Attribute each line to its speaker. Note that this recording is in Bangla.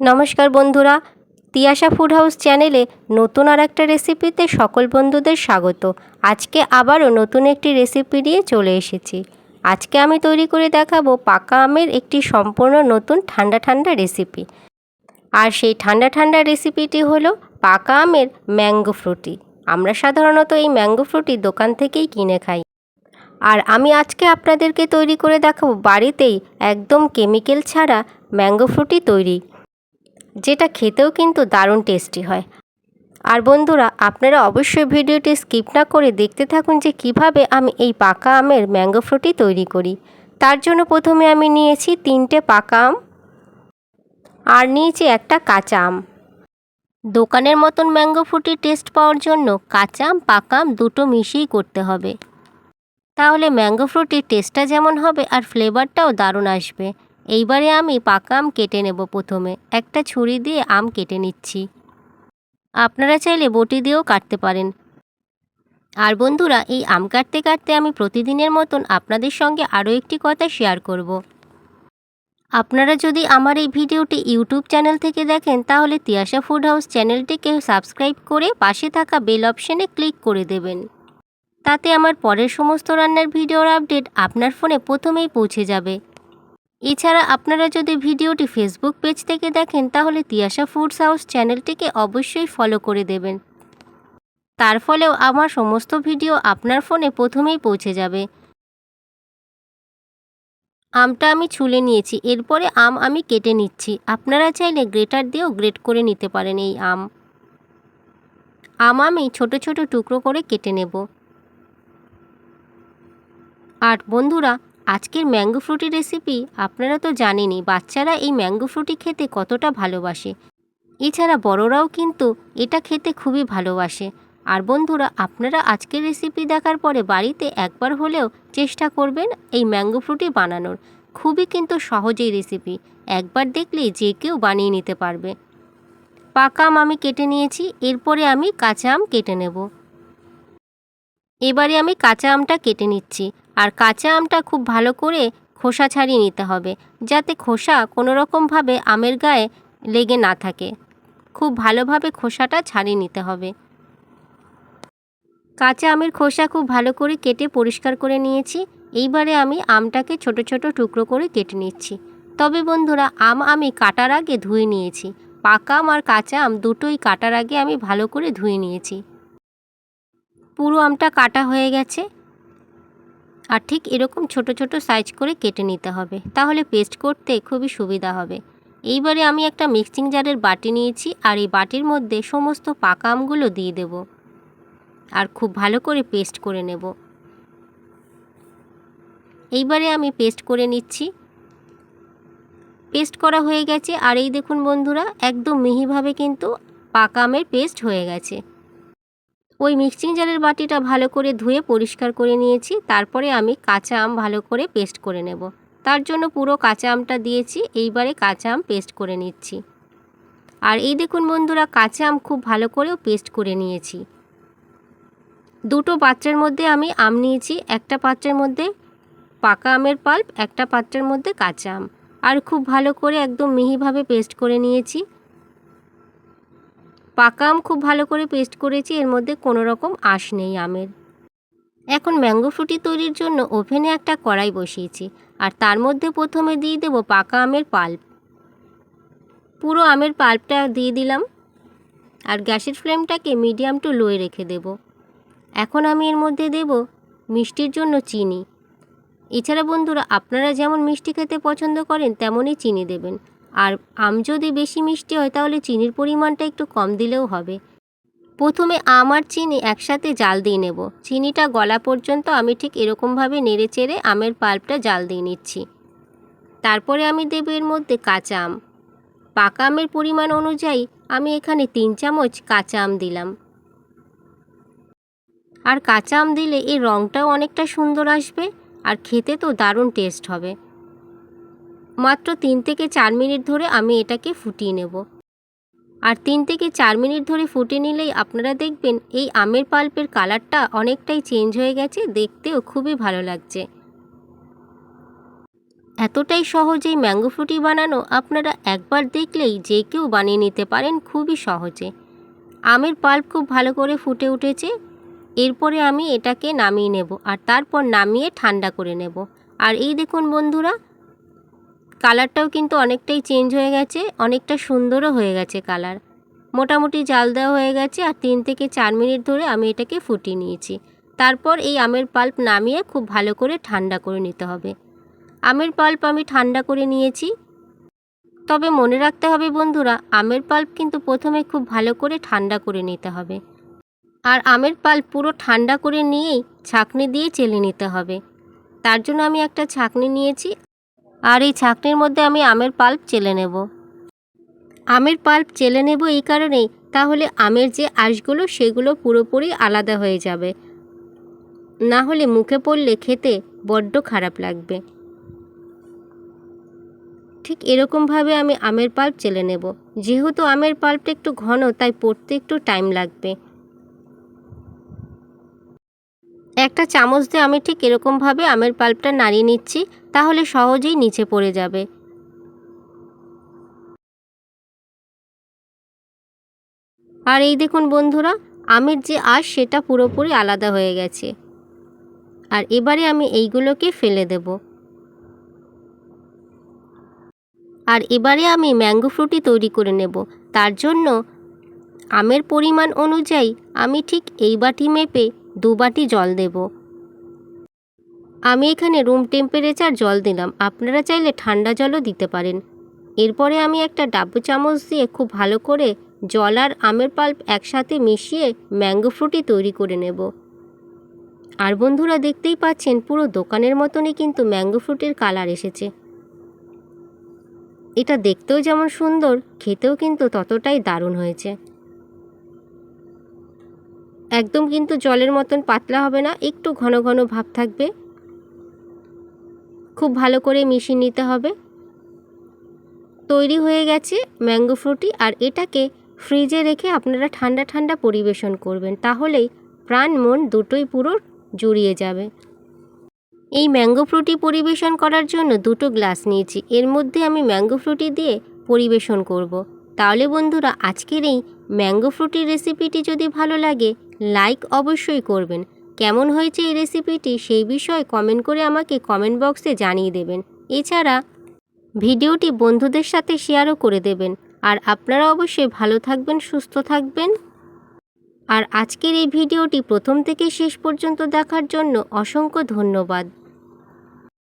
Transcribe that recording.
Speaker 1: নমস্কার বন্ধুরা, তিয়াশা ফুড হাউস চ্যানেলে নতুন আর একটা রেসিপিতে সকল বন্ধুদের স্বাগত। আজকে আবারও নতুন একটি রেসিপি নিয়ে চলে এসেছি। আজকে আমি তৈরি করে দেখাবো পাকা আমের একটি সম্পূর্ণ নতুন ঠান্ডা ঠান্ডা রেসিপি। আর সেই ঠান্ডা ঠান্ডা রেসিপিটি হলো পাকা আমের ম্যাঙ্গো ফ্রুটি। আমরা সাধারণত এই ম্যাঙ্গো ফ্রুটি দোকান থেকেই কিনে খাই। আর আমি আজকে আপনাদেরকে তৈরি করে দেখাবো বাড়িতেই একদম কেমিক্যাল ছাড়া ম্যাঙ্গো ফ্রুটি তৈরি। যেটা খেতেও কিন্তু দারুণ টেস্টি হয়। আর বন্ধুরা, আপনারা অবশ্যই ভিডিওটি স্কিপ না করে দেখতে থাকুন যে কীভাবে আমি এই পাকা আমের ম্যাঙ্গো ফ্রুটি তৈরি করি। তার জন্য প্রথমে আমি নিয়েছি তিনটে পাকা আম আর নিয়েছি একটা কাঁচা আম। দোকানের মতন ম্যাঙ্গো ফ্রুটির টেস্ট পাওয়ার জন্য কাঁচা আম, পাকা আম দুটো মিশিয়েই করতে হবে। তাহলে ম্যাঙ্গো ফ্রুটির টেস্টটা যেমন হবে আর ফ্লেভারটাও দারুণ আসবে। এইবারে আমি পাকা আম কেটে নেব প্রথমে। একটা ছুরি দিয়ে আম কেটে নিচ্ছি। আপনারা চাইলে বটি দিয়েও কাটতে পারেন। আর বন্ধুরা, এই আম কাটতে কাটতে আমি প্রতিদিনের মতন আপনাদের সঙ্গে আরও একটি কথা শেয়ার করব। আপনারা যদি আমার এই ভিডিওটি ইউটিউব চ্যানেল থেকে দেখেন, তাহলে তিয়াশা ফুড হাউস চ্যানেলটিকে সাবস্ক্রাইব করে পাশে থাকা বেল অপশনে ক্লিক করে দেবেন। তাতে আমার পরের সমস্ত রান্নার ভিডিওর আপডেট আপনার ফোনে প্রথমেই পৌঁছে যাবে। এছাড়া আপনারা যদি ভিডিওটি ফেসবুক পেজ থেকে দেখেন, তাহলে তিয়াশা ফুডস হাউস চ্যানেলটিকে অবশ্যই ফলো করে দেবেন। তার ফলেও আমার সমস্ত ভিডিও আপনার ফোনে প্রথমেই পৌঁছে যাবে। আমটা আমি ছুলে নিয়েছি, এরপরে আম আমি কেটে নিচ্ছি। আপনারা চাইলে গ্রেটার দিয়েও গ্রেট করে নিতে পারেন এই আম। আম আমি ছোট ছোট টুকরো করে কেটে নেব। আর বন্ধুরা আজকের ম্যাঙ্গো ফ্রুটি রেসিপি আপনারা তো জানেনই, বাচ্চারা এই ম্যাঙ্গো ফ্রুটি খেতে কতটা ভালোবাসে। এছাড়া বড়রাও কিন্তু এটা খেতে খুবই ভালোবাসে। আর বন্ধুরা, আপনারা আজকের রেসিপি দেখার পরে বাড়িতে একবার হলেও চেষ্টা করবেন এই ম্যাঙ্গো ফ্রুটি বানানোর। খুবই কিন্তু সহজেই রেসিপি, একবার দেখলেই যে কেউ বানিয়ে নিতে পারবে। পাকা আম আমি কেটে নিয়েছি, এরপরে আমি কাঁচা আম কেটে নেব। এবারে আমি কাঁচা আমটা কেটে নিচ্ছি। আর কাঁচা আমটা খুব ভালো করে খোসা ছাড়িয়ে নিতে হবে, যাতে খোসা কোনো রকমভাবে আমের গায়ে লেগে না থাকে। খুব ভালোভাবে খোসাটা ছাড়িয়ে নিতে হবে। কাঁচা আমের খোসা খুব ভালো করে কেটে পরিষ্কার করে নিয়েছি। এইবারে আমি আমটাকে ছোট ছোট টুকরো করে কেটে নিচ্ছি। তবে বন্ধুরা, আম আমি কাটার আগে ধুয়ে নিয়েছি। পাকা আম আর কাঁচা আম দুটোই কাটার আগে আমি ভালো করে ধুয়ে নিয়েছি। পুরো আমটা কাটা হয়ে গেছে। আর ঠিক এরকম ছোট ছোট সাইজ করে কেটে নিতে হবে। তাহলে পেস্ট করতে খুবই সুবিধা হবে। এইবারে আমি একটা মিক্সিং জারের বাটি নিয়েছি আর এই বাটির মধ্যে সমস্ত পাকা আমগুলো দিয়ে দেব। আর খুব ভালো করে পেস্ট করে নেব। এইবারে আমি পেস্ট করে নিচ্ছি। পেস্ট করা হয়ে গেছে আর এই দেখুন বন্ধুরা, একদম মিহিভাবে কিন্তু পাকা আমের পেস্ট হয়ে গেছে। ওই মিক্সিং জারের বাটিটা ভালো করে ধুয়ে পরিষ্কার করে নিয়েছি। তারপরে আমি কাঁচা আম ভালো করে পেস্ট করে নেব। তার জন্য পুরো কাঁচা আমটা দিয়েছি। এইবারে কাঁচা আম পেস্ট করে নিচ্ছি। আর এই দেখুন বন্ধুরা, কাঁচা আম খুব ভালো করেও পেস্ট করে নিয়েছি। দুটো পাত্রের মধ্যে আমি আম নিয়েছি। একটা পাত্রের মধ্যে পাকা আমের পাল্প, একটা পাত্রের মধ্যে কাঁচা আম। আর খুব ভালো করে একদম মিহিভাবে পেস্ট করে নিয়েছি। পাকা আম খুব ভালো করে পেস্ট করেছি, এর মধ্যে কোনো রকম আঁশ নেই আমের। এখন ম্যাঙ্গো ফ্রুটি তৈরির জন্য ওভেনে একটা কড়াই বসিয়েছি, আর তার মধ্যে প্রথমে দিয়ে দেব পাকা আমের পাল্প। পুরো আমের পাল্পটা দিয়ে দিলাম, আর গ্যাসের ফ্লেমটাকে মিডিয়াম টু লোয়ে রেখে দেব। এখন আমি এর মধ্যে দেব মিষ্টির জন্য চিনি। এছাড়া বন্ধুরা, আপনারা যেমন মিষ্টি খেতে পছন্দ করেন, তেমনই চিনি দেবেন। আর আম যদি বেশি মিষ্টি হয়, তাহলে চিনির পরিমাণটা একটু কম দিলেও হবে। প্রথমে আম আর চিনি একসাথে জাল দিয়ে নেব। চিনিটা গলা পর্যন্ত আমি ঠিক এরকমভাবে নেড়ে চেড়ে আমের পাল্পটা জাল দিয়ে নিচ্ছি। তারপরে আমি দেব এর মধ্যে কাঁচা আম। পাকা আমের পরিমাণ অনুযায়ী আমি এখানে তিন চামচ কাঁচা আম দিলাম। আর কাঁচা আম দিলে এর রঙটাও অনেকটা সুন্দর আসবে আর খেতে তো দারুণ টেস্ট হবে। মাত্র তিন থেকে চার মিনিট ধরে আমি এটাকে ফুটিয়ে নেব। আর তিন থেকে চার মিনিট ধরে ফুটে নিলেই আপনারা দেখবেন এই আমের পাল্পের কালারটা অনেকটাই চেঞ্জ হয়ে গেছে, দেখতেও খুবই ভালো লাগছে। এতটাই সহজেই ম্যাঙ্গো ফ্রুটি বানানো আপনারা একবার দেখলেই যে কেউ বানিয়ে নিতে পারেন খুবই সহজে। আমের পাল্প খুব ভালো করে ফুটে উঠেছে, এরপরে আমি এটাকে নামিয়ে নেব আর তারপর নামিয়ে ঠান্ডা করে নেব। আর এই দেখুন বন্ধুরা কালারটাও কিন্তু অনেকটাই চেঞ্জ হয়ে গেছে, অনেকটা সুন্দরও হয়ে গেছে কালার। মোটামুটি জাল দেওয়া হয়ে গেছে আর তিন থেকে চার মিনিট ধরে আমি এটাকে ফুটিয়ে নিয়েছি। তারপর এই আমের পাল্প নামিয়ে খুব ভালো করে ঠান্ডা করে নিতে হবে। আমের পাল্প আমি ঠান্ডা করে নিয়েছি। তবে মনে রাখতে হবে বন্ধুরা, আমের পাল্প কিন্তু প্রথমে খুব ভালো করে ঠান্ডা করে নিতে হবে। আর আমের পাল্প পুরো ঠান্ডা করে নিয়েই ছাঁকনি দিয়ে চেলে নিতে হবে। তার জন্য আমি একটা ছাঁকনি নিয়েছি। আর এই ছাঁকনির মধ্যে আমি আমের পাল্প চেলে নেব। আমের পাল্প চেলে নেব এই কারণেই, তাহলে আমের যে আঁশগুলো, সেগুলো পুরোপুরি আলাদা হয়ে যাবে। না হলে মুখে পড়লে খেতে বড্ড খারাপ লাগবে। ঠিক এরকমভাবে আমি আমের পাল্প চেলে নেব। যেহেতু আমের পাল্পটা একটু ঘন, তাই পড়তে একটু টাইম লাগবে। একটা চামচ দিয়ে আমি ঠিক এরকমভাবে আমের পাল্পটা নাড়িয়ে নিচ্ছি, তাহলে সহজেই নিচে পড়ে যাবে। আর এই দেখুন বন্ধুরা, আমের যে আঁশ সেটা পুরোপুরি আলাদা হয়ে গেছে। আর এবারে আমি এইগুলোকে ফেলে দেব। আর এবারে আমি ম্যাঙ্গো ফ্রুটি তৈরি করে নেব। তার জন্য আমের পরিমাণ অনুযায়ী আমি ঠিক এই বাটি মেপে দু বাটি জল দেব। আমি এখানে রুম টেম্পারেচার জল দিলাম। আপনারা চাইলে ঠান্ডা জলও দিতে পারেন। এরপরে আমি একটা ডাব্বু চামচ দিয়ে খুব ভালো করে জল আর আমের পাল্প একসাথে মিশিয়ে ম্যাঙ্গো ফ্রুটি তৈরি করে নেব। আর বন্ধুরা দেখতেই পাচ্ছেন পুরো দোকানের মতনই কিন্তু ম্যাঙ্গো ফ্রুটির কালার এসেছে। এটা দেখতেও যেমন সুন্দর, খেতেও কিন্তু ততটাই দারুণ হয়েছে। একদম কিন্তু জলের মতন পাতলা হবে না, একটু ঘন ঘন ভাব থাকবে। খুব ভালো করে মিশিয়ে নিতে হবে। তৈরি হয়ে গেছে ম্যাঙ্গো ফ্রুটি আর এটাকে ফ্রিজে রেখে আপনারা ঠান্ডা ঠান্ডা পরিবেশন করবেন, তাহলেই প্রাণ মন দুটোই পুরো জুড়িয়ে যাবে। এই ম্যাঙ্গো ফ্রুটি পরিবেশন করার জন্য দুটো গ্লাস নিয়েছি, এর মধ্যে আমি ম্যাঙ্গো ফ্রুটি দিয়ে পরিবেশন করব। তাহলে বন্ধুরা, আজকের এই ম্যাঙ্গো ফ্রুটির রেসিপিটি যদি ভালো লাগে, লাইক অবশ্যই করবেন। কেমন হয়েছে এই রেসিপিটি সেই বিষয়ে কমেন্ট করে আমাকে কমেন্ট বক্সে জানিয়ে দেবেন। এছাড়া, ভিডিওটি বন্ধুদের সাথে শেয়ারও করে দেবেন। আর আপনারা অবশ্যই ভালো থাকবেন, সুস্থ থাকবেন। আর আজকের এই ভিডিওটি প্রথম থেকে শেষ পর্যন্ত দেখার জন্য অসংখ্য ধন্যবাদ।